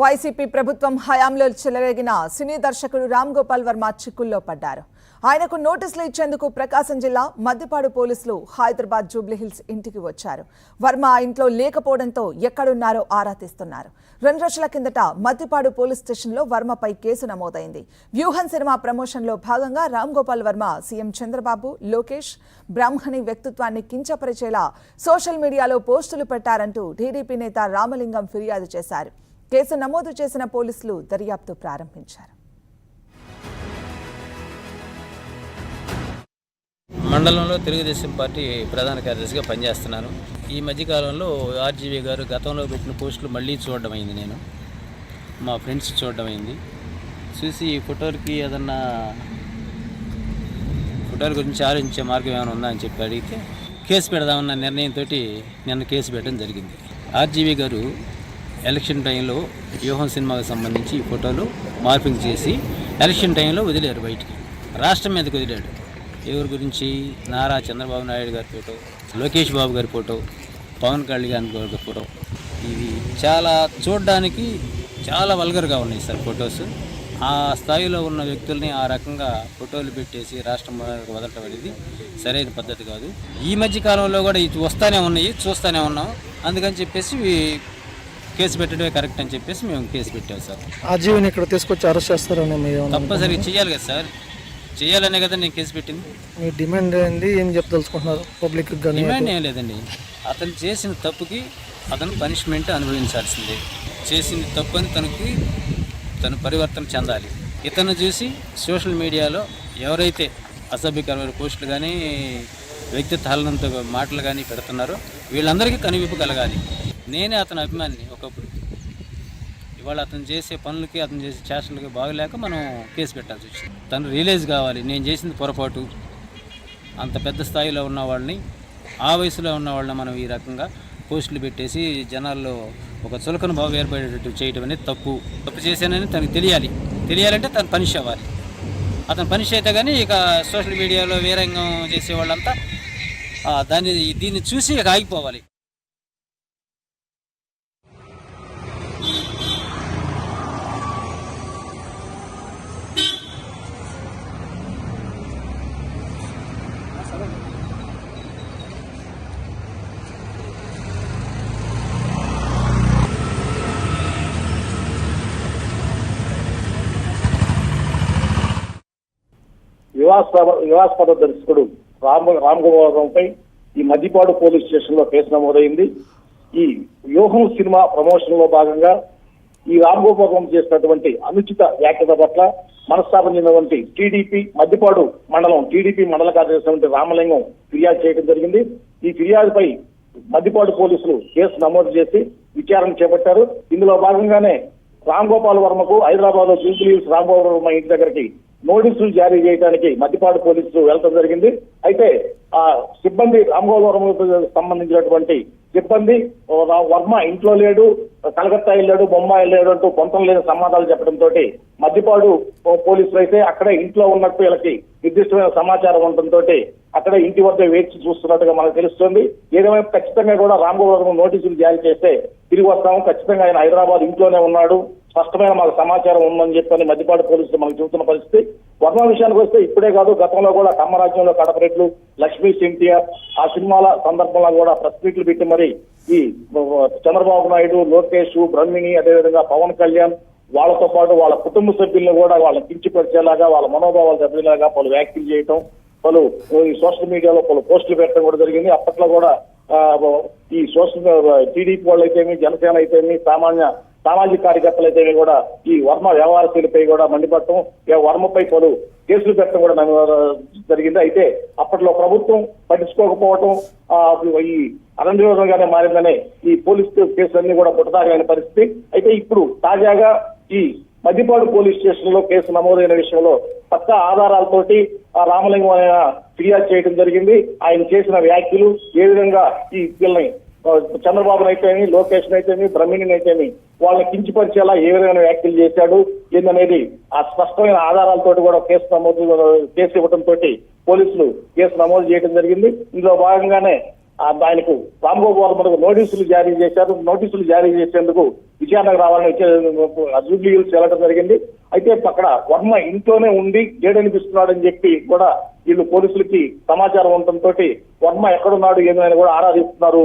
YCP ప్రభుత్వం హయాంలో చెలరేగిన సినీ దర్శకుడు రామ్ గోపాల్ వర్మ చిక్కుల్లో పడ్డారు. ఆయనకు నోటీసులు ఇచ్చేందుకు ప్రకాశం జిల్లా మద్దిపాడు పోలీసులు హైదరాబాద్ జూబ్లీహిల్స్ ఇంటికి వచ్చారు. వర్మ ఆ ఇంట్లో లేకపోవడంతో ఎక్కడున్నారో ఆరా తీస్తున్నారు. రెండు రోజుల కిందట మద్దిపాడు పోలీస్ స్టేషన్లో వర్మపై కేసు నమోదైంది. వ్యూహన్ సినిమా ప్రమోషన్లో భాగంగా రామ్ గోపాల్ వర్మ సీఎం చంద్రబాబు లోకేష్ బ్రాహ్మణి వ్యక్తిత్వాన్ని కించపరిచేలా సోషల్ మీడియాలో పోస్టులు పెట్టారంటూ టీడీపీ నేత రామలింగం ఫిర్యాదు చేశారు. కేసు నమోదు చేసిన పోలీసులు దర్యాప్తు ప్రారంభించారు. మండలంలో తెలుగుదేశం పార్టీ ప్రధాన కార్యదర్శిగా పనిచేస్తున్నాను ఈ మధ్యకాలంలో ఆర్జీవీ గారు గతంలో పెట్టిన పోస్టులు మళ్ళీ చూడడం అయింది నేను. మా ఫ్రెండ్స్ చూడడం అయింది. చూసి ఈ ఫోటోకి ఏదన్నా ఫోటోల గురించి ఆలోచించే మార్గం ఏమైనా ఉందా అని చెప్పి అడిగితే కేసు పెడదామన్న నిర్ణయంతో నిన్న కేసు పెట్టడం జరిగింది. ఆర్జీవీ గారు ఎలక్షన్ టైంలో వ్యూహం సినిమాకి సంబంధించి ఈ ఫోటోలు మార్పింగ్ చేసి ఎలక్షన్ టైంలో వదిలేరు బయటికి. రాష్ట్రం మీదకి వదిలాడు. ఎవరి గురించి? నారా చంద్రబాబు నాయుడు గారి ఫోటో లోకేష్ బాబు గారి ఫోటో పవన్ కళ్యాణ్ గారి ఫోటో. ఇవి చాలా చూడడానికి చాలా వల్గర్గా ఉన్నాయి సార్ ఫొటోస్. ఆ స్థాయిలో ఉన్న వ్యక్తుల్ని ఆ రకంగా ఫోటోలు పెట్టేసి రాష్ట్రం వదలటం అనేది సరైన పద్ధతి కాదు. ఈ మధ్య కాలంలో కూడా ఇది వస్తూనే ఉన్నాయి చూస్తూనే ఉన్నాం. అందుకని చెప్పేసి కేసు పెట్టడమే కరెక్ట్ అని చెప్పేసి మేము కేసు పెట్టాం సార్. ఆ జీవిని ఇక్కడ తీసుకొచ్చి అరెస్ట్ చేస్తారని మీరు ఏమన్నా- తప్పనిసరిగా చేయాలి కదా సార్. చేయాలనే కదా నేను కేసు పెట్టింది. మీ డిమాండ్ ఏంది? ఏం చెప్పదలుచుకుంటున్నారు? పబ్లిక్ కానీ డిమాండ్ ఏం లేదండి. అతను చేసిన తప్పుకి అతను పనిష్మెంట్ అనుభవించాల్సిందే. చేసిన తప్పు అని తనకి తను పరివర్తన చెందాలి. ఇతను చూసి సోషల్ మీడియాలో ఎవరైతే అసభ్యకరమైన పోస్టులు కానీ వ్యక్తిత్వ హలనంతో మాటలు కానీ పెడుతున్నారో వీళ్ళందరికీ కనువిప్పు కలగాలి. నేనే అతని అభిమానిని ఒకప్పుడు. ఇవాళ అతను చేసే పనులకి అతను చేసే చేష్టలకి బాగలేక మనం కేసు పెట్టాల్సి వచ్చింది. తను రియలైజ్ కావాలి నేను చేసింది పొరపాటు. అంత పెద్ద స్థాయిలో ఉన్న వాళ్ళని ఆ వయసులో ఉన్న వాళ్ళని మనం ఈ రకంగా పోస్టులు పెట్టేసి జనాల్లో ఒక చులకన భావం ఏర్పడేటట్టు చేయడం అనేది తప్పు. తప్పు చేశానని తనకు తెలియాలి. తెలియాలంటే తను పనిష్ అవ్వాలి. అతను పనిష్ అయితే కానీ ఇక సోషల్ మీడియాలో వేరంగం చేసే వాళ్ళంతా దాన్ని దీన్ని చూసి ఇక ఆగిపోవాలి. వివాస్పద వివాస్పద దర్శకుడు రామ్ రామ్ ఈ మద్దిపాడు పోలీస్ స్టేషన్లో కేసు నమోదైంది. ఈ వ్యూహం సినిమా ప్రమోషన్లో భాగంగా ఈ రామ్ గోపాలరావు చేసినటువంటి అనుచిత వ్యాఖ్యత పట్ల మనస్తాపం చెందినటువంటి టీడీపీ మద్దిపాడు మండలం టీడీపీ మండల కార్యదర్శి రామలింగం ఫిర్యాదు చేయడం జరిగింది. ఈ ఫిర్యాదుపై మద్దిపాడు పోలీసులు కేసు నమోదు చేసి విచారణ చేపట్టారు. ఇందులో భాగంగానే రామ్ గోపాల్ వర్మకు హైదరాబాద్లో జూబ్లీహిల్స్ రామ్ గోపాల్ వర్మ ఇంటి దగ్గరికి నోటీసులు జారీ చేయడానికి మద్దిపాడు పోలీసులు వెళ్ళడం జరిగింది. అయితే ఆ సిబ్బంది రామ్ సంబంధించినటువంటి సిబ్బంది రా- వర్మ ఇంట్లో లేడు కలకత్తా వెళ్ళాడు బొమ్మాయి వెళ్ళాడు అంటూ పొంతం లేని సమాధానాలు చెప్పడంతో మద్దిపాడు పోలీసులు అయితే అక్కడే ఇంట్లో ఉన్నట్టు వీళ్ళకి నిర్దిష్టమైన సమాచారం ఉండటంతో అక్కడ ఇంటి వద్ద వేచి చూస్తున్నట్టుగా మనకు తెలుస్తుంది. ఏదేమైనా ఖచ్చితంగా కూడా రామ్ నోటీసులు జారీ చేస్తే తిరిగి వస్తాము. ఖచ్చితంగా ఆయన హైదరాబాద్ ఇంట్లోనే ఉన్నాడు. స్పష్టమైన మాకు సమాచారం ఉందని చెప్పని మధ్యపాటి పోలీసులు మనకు చెబుతున్న పరిస్థితి. వర్మ విషయానికి వస్తే ఇప్పుడే కాదు గతంలో కూడా కమ్మరాజ్యంలో కడపరెడ్లు లక్ష్మీ ఎన్టీఆర్ ఆ సినిమాల సందర్భంలో కూడా ప్రెస్ మీట్లు పెట్టి మరి ఈ చంద్రబాబు నాయుడు లోకేష్ బ్రహ్మిణి అదేవిధంగా పవన్ కళ్యాణ్ వాళ్ళతో పాటు వాళ్ళ కుటుంబ సభ్యులను కూడా వాళ్ళని కించిపరిచేలాగా వాళ్ళ మనోభావాలు దెబ్బలాగా పలు వ్యాఖ్యలు చేయటం పలు ఈ సోషల్ మీడియాలో పలు పోస్టులు పెట్టడం కూడా జరిగింది. అప్పట్లో కూడా ఈ సోషల్ టీడీపీ వాళ్ళు అయితేమి జనసేన అయితేమి సామాన్య సామాజిక కార్యకర్తలు కూడా ఈ వర్మ వ్యవహారశీలపై కూడా మండిపడటం వర్మపై పలు కేసులు పెట్టడం కూడా జరిగింది. అయితే అప్పట్లో ప్రభుత్వం పట్టించుకోకపోవటం ఈ అనంతరంగానే మారిందనే ఈ పోలీసు కేసులన్నీ కూడా పుట్టదాగైన పరిస్థితి. అయితే ఇప్పుడు తాజాగా ఈ మద్దిపాడు పోలీస్ స్టేషన్లో కేసు నమోదైన విషయంలో పక్క ఆధారాలతోటి ఆ రామలింగం ఆయన ఫిర్యాదు చేయడం జరిగింది. ఆయన చేసిన వ్యాఖ్యలు ఏ విధంగా ఈ పిల్లని చంద్రబాబు అయితేమి లోకేష్ అయితేమి బ్రహ్మిణి అయితేమి వాళ్ళని కించిపరిచేలా ఏ విధమైన వ్యాఖ్యలు చేశాడు ఏందనేది ఆ స్పష్టమైన ఆధారాలతో కూడా కేసు నమోదు కేసు ఇవ్వడంతో పోలీసులు కేసు నమోదు చేయడం జరిగింది. ఇందులో భాగంగానే ఆయనకు రాంబాబు గోపాల్ మనకు నోటీసులు జారీ చేశారు. నోటీసులు జారీ చేసేందుకు విజయనగరం రావాలని వచ్చే జూబ్లీ హిల్స్ వెళ్ళడం జరిగింది. అయితే అక్కడ వర్మ ఇంట్లోనే ఉండి అని చెప్పి కూడా వీళ్ళు పోలీసులకి సమాచారం ఉండటంతో వర్మ ఎక్కడున్నాడు ఏమైనా కూడా ఆరాధిస్తున్నారు